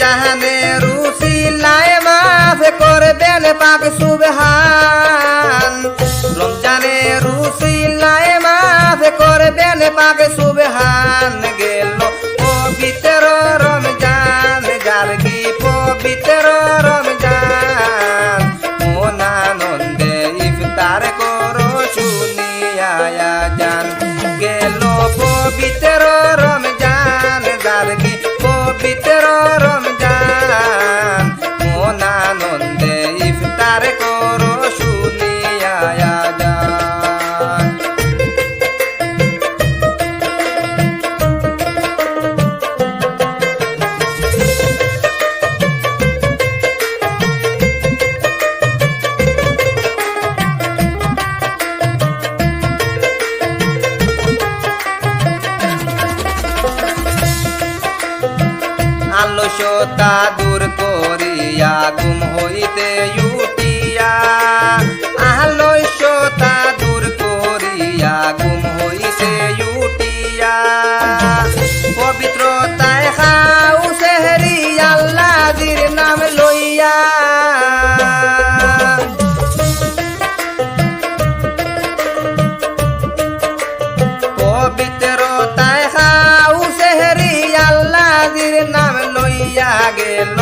জাহানে রুসিলায় মাফ করবেন পাক সুবহান। রমজানে রুসিলায় মাফ করবেন পাক সুবহান। গেল পবিত্র রমজান গার্গি পবিত্র রমজান? মন আনন্দে ইফতার করো, শুনিয়া যান গেল পবিত্র আলস্যতা দূর করিয়া গুম হইতে গেল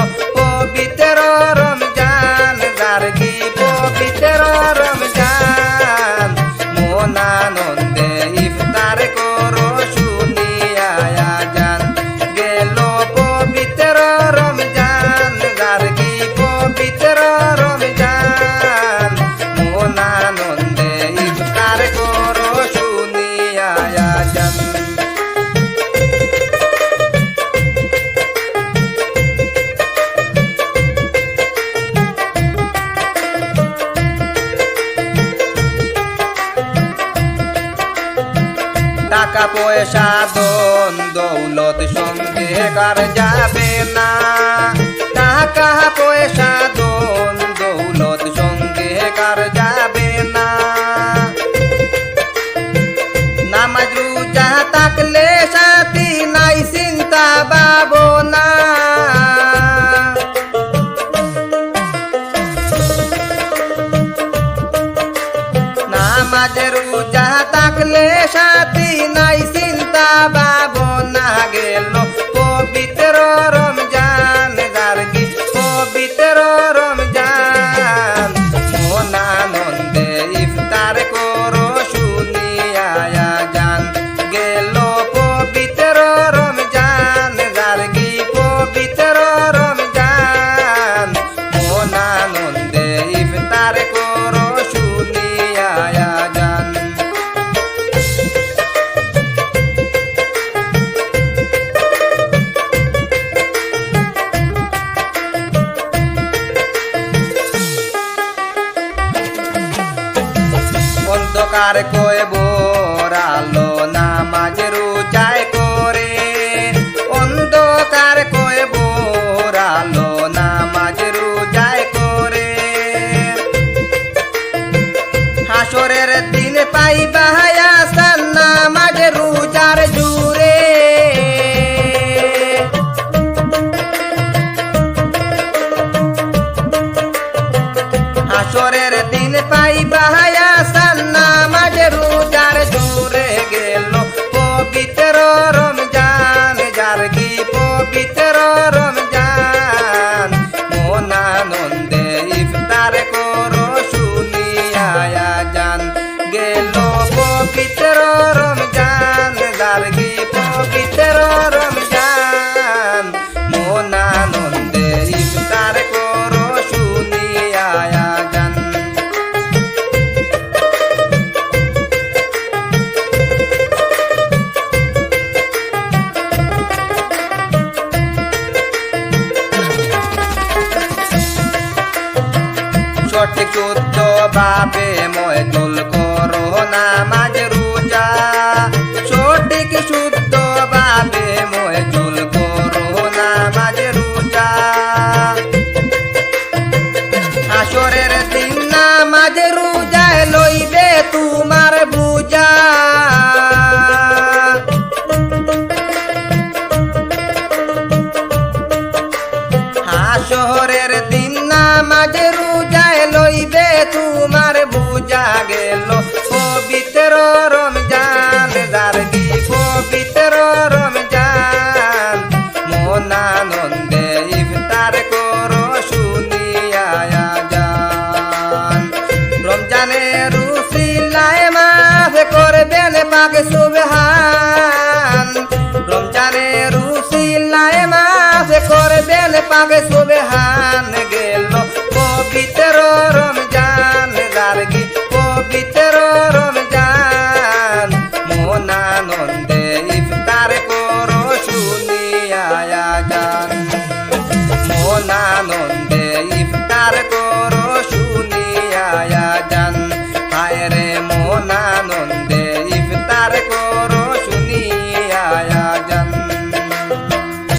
টাকা পয়সা দন দৌলত সঙ্গে কার যাবে না। টাকা পয়সা দন দৌলত সঙ্গে কার যাবে না। নামাজ রোজা থাকলে সাথী নাই, চিন্তা ভাবনা। নামাজ রোজা থাকলে সাথী অন্ধকার কয়ে বোরালো নামাজ রোজায় করে। অন্ধকার কয়ে বোরালো নামাজ রোজায় করে। হাসরের দিন পাইবা আসান নামাজ রোজার জুড়ে হাসরের দিন পাই আসান Bobby মনানন্দে ইফতার করো শুনিয়া যান রমজানের রুসিলায় মাফ করবেন পাক সুবহান। রমজানের রুসিলায় মাফ করবেন পাক সুবহান। গেল পবিত্র রমজান গার্গি পবিত্র narco